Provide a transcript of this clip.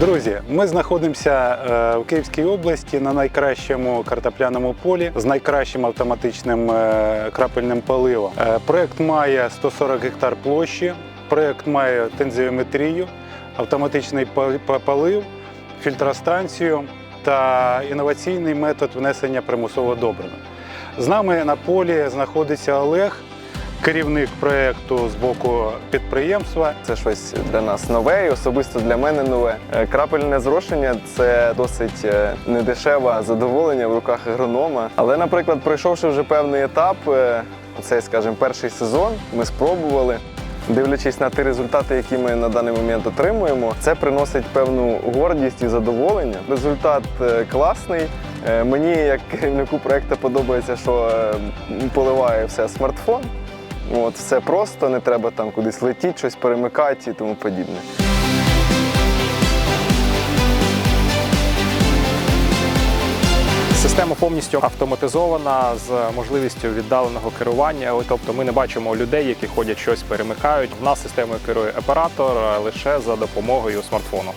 Друзі, ми знаходимося е, в Київській області на найкращому картопляному полі з найкращим автоматичним е, крапельним поливом. Е, Проект має 140 гектар площі. Проект має тензіометрію, автоматичний полив, фільтростанцію та інноваційний метод внесення примусового добрива. З нами на полі знаходиться Олег, керівник проекту з боку підприємства. Це щось для нас нове і особисто для мене нове. Е, Крапельне зрошення це досить е, недешеве задоволення в руках агронома. Але, наприклад, пройшовши вже певний етап, е, цей, скажімо, перший сезон, ми спробували. Дивлячись на ті результати, які ми на даний момент отримуємо, це приносить певну гордість і задоволення. Результат класний. Мені, як керівнику проекту, подобається, що поливає все смартфон. От, все просто, не треба там кудись летіти, щось перемикати і тому подібне. Система повністю автоматизована з можливістю віддаленого керування. Тобто ми не бачимо людей, які ходять щось перемикають. В нас системою керує оператор е, лише за допомогою смартфону.